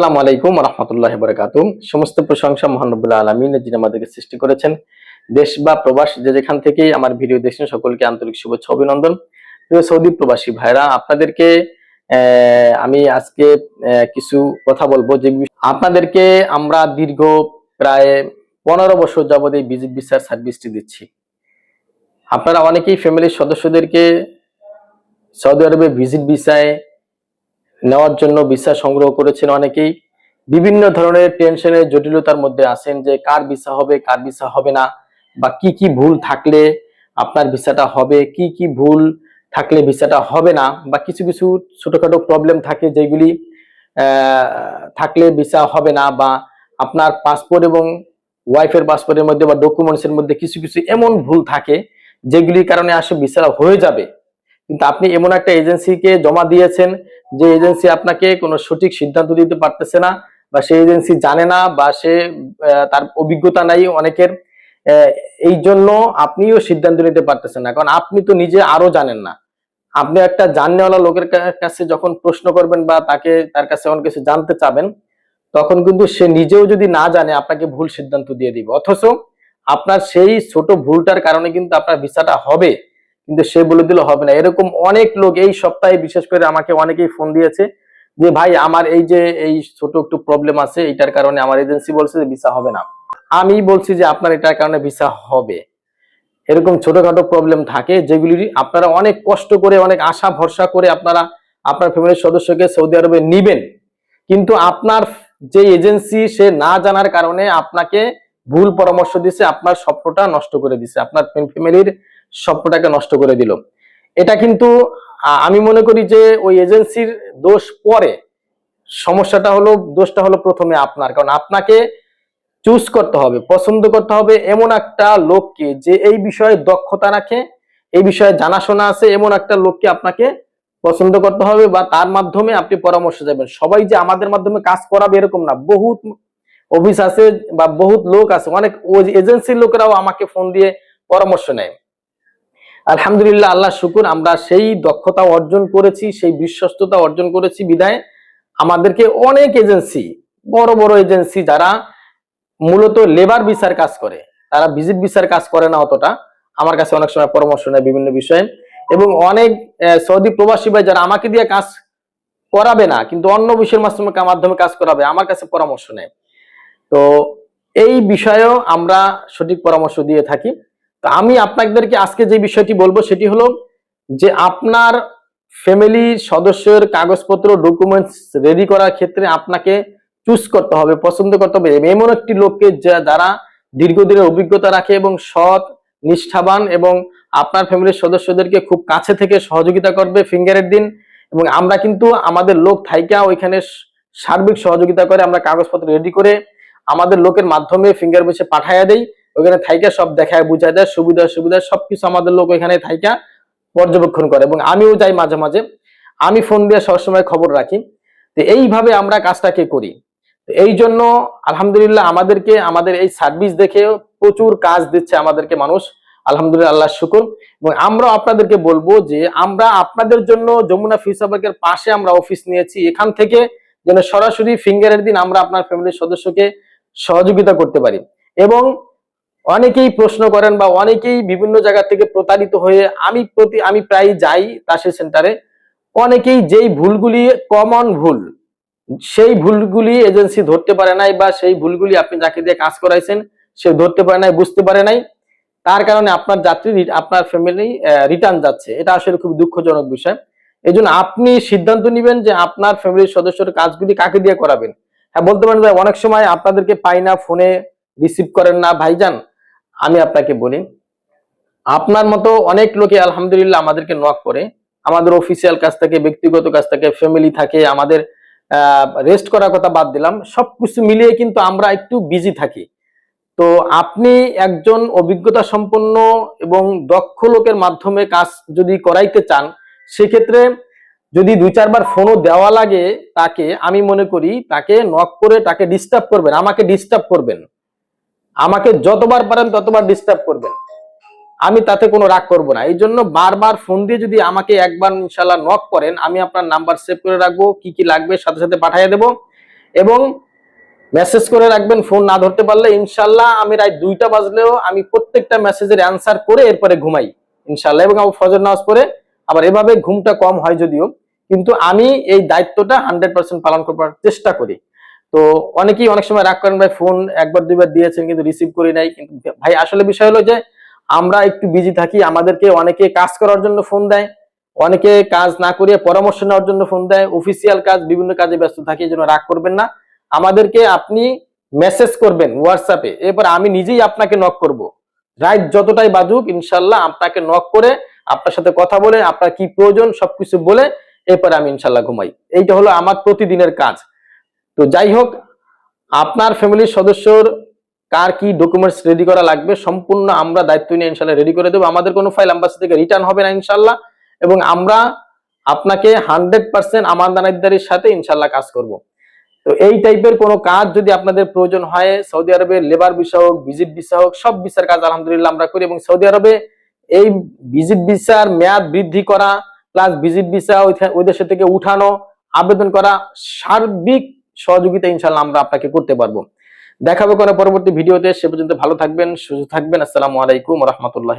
আসসালামু আলাইকুম রহমতুল্লাহ বরকাতুম সমস্ত প্রশংসা মহানবুল্লাহ আলমিন যিনি আমাদেরকে সৃষ্টি করেছেন। দেশ বা প্রবাস যে যেখান থেকেই আমার ভিডিও দেখছেন, সকলকে আন্তরিক শুভেচ্ছা, অভিনন্দন। সৌদি প্রবাসী ভাইরা আপনাদেরকে আমি আজকে কিছু কথা বলব যে আপনাদেরকে আমরা দীর্ঘ প্রায় পনেরো বছর যাবত এই বিজিট বিচার সার্ভিসটি দিচ্ছি। আপনারা অনেকেই ফ্যামিলির সদস্যদেরকে সৌদি আরবে ভিজিট ভিসায় নেওয়ার জন্য ভিসা সংগ্রহ করেছেন অনেকেই। বিভিন্ন ধরনের টেনশনের জটিলতার মধ্যে আছেন যে কার ভিসা হবে, কার ভিসা হবে না, বা কি কি ভুল থাকলে আপনার ভিসাটা হবে, কি কি ভুল থাকলে ভিসাটা হবে না, বা কিছু কিছু ছোটখাটো প্রবলেম থাকে যেগুলি থাকলে ভিসা হবে না, বা আপনার পাসপোর্ট এবং ওয়াইফের পাসপোর্টের মধ্যে বা ডকুমেন্টসের মধ্যে কিছু কিছু এমন ভুল থাকে, যেগুলির কারণে আসলে ভিসা হয়ে যাবে। কিন্তু আপনি এমন একটা এজেন্সিকে জমা দিয়েছেন যে এজেন্সি আপনাকে কোনো সঠিক সিদ্ধান্ত দিতে পারতেছে না বা সেই এজেন্সি জানে না বা সে তার অভিজ্ঞতা নাই অনেকের। এই জন্য আপনিও সিদ্ধান্ত নিতে পারতেছেন না। কারণ আপনি তো নিজে আরও জানেন না। আপনি একটা জাননেওয়ালা লোকের কাছে যখন প্রশ্ন করবেন বা তাকে, তার কাছে অনেক কিছু জানতে চাবেন, তখন কিন্তু সে নিজেও যদি না জানে, আপনাকে ভুল সিদ্ধান্ত দিয়ে দিবে। অথচ আপনার সেই ছোট ভুলটার কারণে কিন্তু আপনার ভিসাটা হবে। কিন্তু সে বলে দিলে, হবে না। এরকম অনেক লোক এই সপ্তাহে বিশেষ করে আমাকে অনেকেই ফোন দিয়েছে যে, ভাই, আমার এই যে, এই ছোট একটু প্রবলেম আছে, এটার কারণে আমার এজেন্সি বলছে যে ভিসা হবে না। আমি বলছি যে, আপনার এটার কারণে ভিসা হবে। এরকম ছোটখাটো প্রবলেম থাকে যেগুলি আপনারা অনেক কষ্ট করে, অনেক আশা ভরসা করে আপনারা আপনার ফ্যামিলির সদস্যকে সৌদি আরবে নিবেন। কিন্তু আপনার যে এজেন্সি সে না জানার কারণে আপনাকে ভুল পরামর্শ দিছে, আপনার স্বপ্নটা নষ্ট করে দিছে, আপনার ফ্যামিলির স্বপ্নটাকে নষ্ট করে দিল। এটা কিন্তু আমি মনে করি যে ওই এজেন্সির দোষ পরে সমস্যাটা হলো, দোষটা হলো প্রথমে আপনার। কারণ আপনাকে চুজ করতে হবে, পছন্দ করতে হবে এমন একটা লোককে যে এই বিষয়ে দক্ষতা রাখে, এই বিষয়ে জানাশোনা আছে এমন একটা লোককে আপনাকে পছন্দ করতে হবে বা তার মাধ্যমে আপনি পরামর্শ যাবেন সবাই যে আমাদের মাধ্যমে কাজ করাবে এরকম না। বহুত অফিস আছে বা বহুত লোক আছে। অনেক ওই এজেন্সির লোকেরাও আমাকে ফোন দিয়ে পরামর্শ নেয়। আলহামদুলিল্লাহ, আল্লাহ শুকুর, আমরা সেই দক্ষতা অর্জন করেছি, সেই বিশ্বস্ততা অর্জন করেছি বিদায়। আমাদেরকে অনেক এজেন্সি, বড় বড় এজেন্সি যারা মূলত লেবার বিচার কাজ করে, তারা ভিজিট বিচার কাজ করে না অতটা, আমার কাছে অনেক সময় পরামর্শ নেয় বিভিন্ন বিষয়ে। এবং অনেক সৌদি প্রবাসী ভাই যারা আমাকে দিয়ে কাজ করাবে না, কিন্তু অন্য বিষয়ের মাধ্যমে মাধ্যমে কাজ করাবে, আমার কাছে পরামর্শ নেয়। তো এই বিষয়েও আমরা সঠিক পরামর্শ দিয়ে থাকি। আমি আপনাদেরকে আজকে যে বিষয়টি বলব সেটি হলো যে আপনার ফ্যামিলি সদস্যের কাগজপত্র ডকুমেন্টস রেডি করার ক্ষেত্রে আপনাকে চুজ করতে হবে, পছন্দ করতে হবে। এমন একটি লোককে যারা দীর্ঘদিনের অভিজ্ঞতা রাখে এবং সৎ, নিষ্ঠাবান এবং আপনার ফ্যামিলির সদস্যদেরকে খুব কাছে থেকে সহযোগিতা করবে ফিঙ্গারের দিন এবং আমরা কিন্তু আমাদের লোক থাইকা ওইখানে সার্বিক সহযোগিতা করে আমরা কাগজপত্র রেডি করে আমাদের লোকের মাধ্যমে ফিঙ্গার বেছে পাঠাইয়া দেই। ওইখানে থাইকা সব দেখায়, বুঝায় দেয়, সুবিধা সুবিধা সবকিছু আমাদের লোক ওইখানে থাইকা পর্যবেক্ষণ করে এবং আমিও যাই মাঝে মাঝে। আমি ফোন দিয়ে সবসময় খবর রাখি তো এইভাবে আমরা কাজটাকে করি? এই জন্য আলহামদুলিল্লাহ আমাদেরকে, আমাদের এই সার্ভিস দেখে প্রচুর কাজ দিচ্ছে আমাদেরকে মানুষ। আলহামদুলিল্লাহ আল্লাহ শুকুর। এবং আমরা আপনাদেরকে বলব যে আমরা আপনাদের জন্য যমুনা ফিসাবাকের পাশে আমরা অফিস নিয়েছি। এখান থেকে যেন সরাসরি ফিঙ্গারের দিন আমরা আপনার ফ্যামিলির সদস্যকে সহযোগিতা করতে পারি। এবং অনেকেই প্রশ্ন করেন বা অনেকেই বিভিন্ন জায়গা থেকে প্রতারিত হয়ে আমি প্রতি, আমি প্রায় যাই তাসের সেন্টারে অনেকেই যেই ভুলগুলি কমন ভুল, সেই ভুলগুলি এজেন্সি ধরতে পারে নাই বা সেই ভুলগুলি আপনি যাকে দিয়ে কাজ করাইছেন, সে ধরতে পারে নাই, বুঝতে পারে নাই। তার কারণে আপনার যাত্রী আপনার ফ্যামিলি রিটার্ন যাচ্ছে। এটা আসলে খুব দুঃখজনক বিষয়। এই আপনি সিদ্ধান্ত নেবেন যে আপনার ফ্যামিলির সদস্যর কাজগুলি কাকে দিয়ে করাবেন। হ্যাঁ বলতে পারেন ভাই অনেক সময় আপনাদেরকে পাই না, ফোনে রিসিভ করেন না ভাইজান। আমি আপনাকে বলি, আপনার মতো অনেক লোকে আলহামদুলিল্লাহ আমাদেরকে নক করে। আমাদের অফিসিয়াল কাজ থেকে, ব্যক্তিগত কাজ থেকে ফ্যামিলি থাকে, আমাদের রেস্ট করার কথা বাদ দিলাম। সবকিছু মিলিয়ে কিন্তু আমরা একটু বিজি থাকি। তো আপনি একজন অভিজ্ঞতা সম্পন্ন এবং দক্ষ লোকের মাধ্যমে কাজ যদি করাইতে চান, সেক্ষেত্রে যদি দুই, চারবার ফোনও দেওয়া লাগে তাকে, আমি মনে করি তাকে নক করে তাকে ডিস্টার্ব করবেন, আমাকে ডিস্টার্ব করবেন। আমাকে যতবার পারেন ততবার ডিস্টার্ব করবেন। আমি তাতে কোনো রাগ করব না। এই জন্য বারবার ফোন দিয়ে যদি আমাকে একবার ইনশাল্লাহ নক করেন, আমি আপনার নাম্বার সেভ করে রাখব, কি কি লাগবে সাথে সাথে পাঠিয়ে দেবো এবং মেসেজ করে রাখবেন ফোন না ধরতে পারলে ইনশাল্লাহ আমি রাত দুইটা বাজলেও আমি প্রত্যেকটা মেসেজের অ্যান্সার করে এরপরে ঘুমাই ইনশাল্লাহ এবং আমার ফজর নামাজ পরে আবার এভাবে ঘুমটা কম হয় যদিও। কিন্তু আমি এই দায়িত্বটা হান্ড্রেড পার্সেন্ট পালন করবার চেষ্টা করি। তো অনেকেই অনেক সময় রাগ করেন, ভাই ফোন একবার, দুইবার দিয়েছেন কিন্তু রিসিভ করি নাই। কিন্তু ভাই, আসলে বিষয় হলো যে, আমরা একটু বিজি থাকি, আমাদেরকে অনেকে কাজ করার জন্য ফোন দেয়, অনেকে কাজ না করিয়ে পরামর্শ নেওয়ার জন্য ফোন দেয় অফিসিয়াল কাজ, বিভিন্ন কাজে ব্যস্ত থাকি, এই জন্য রাগ করবেন না। আমাদেরকে আপনি মেসেজ করবেন হোয়াটসঅ্যাপে এরপর আমি নিজেই আপনাকে নক করব। রাইট যতটাই বাজুক, ইনশাল্লাহ আপনাকে নক করে, আপনার সাথে কথা বলে, আপনার কি প্রয়োজন সবকিছু বলে, এরপরে আমি ইনশাল্লাহ ঘুমাই। এইটা হলো আমার প্রতিদিনের কাজ। তো যাই হোক, আপনার ফ্যামিলির সদস্যর কার কি ডকুমেন্টস রেডি করা লাগবে, সম্পূর্ণ আমরা দায়িত্ব নিয়ে ইনশাল্লাহ রেডি করে দেবো। আমাদের কোনো ফাইল আম্বাসি থেকে রিটার্ন হবে না ইনশাল্লাহ। এবং আমরা আপনাকে হান্ড্রেড পার্সেন্ট আমানদারির সাথে ইনশাল্লাহ কাজ করব। তো এই টাইপের কোনো কাজ যদি আপনাদের প্রয়োজন হয়, সৌদি আরবের লেবার বিষয় হোক ভিজিট ভিসা হোক, সব ভিসার কাজ আলহামদুলিল্লাহ আমরা করি। এবং সৌদি আরবে এই ভিজিট ভিসার মেয়াদ বৃদ্ধি করা প্লাস ভিজিট ভিসা ওই দেশে থেকে উঠানো, আবেদন করা, সার্বিক সহযোগিতা ইনশাল্লাহ আমরা আপনাকে করতে পারব। দেখাবো কোনো পরবর্তী ভিডিওতে, সে পর্যন্ত ভালো থাকবেন, সুস্থ থাকবেন। আসসালামু আলাইকুম রহমতুল্লাহ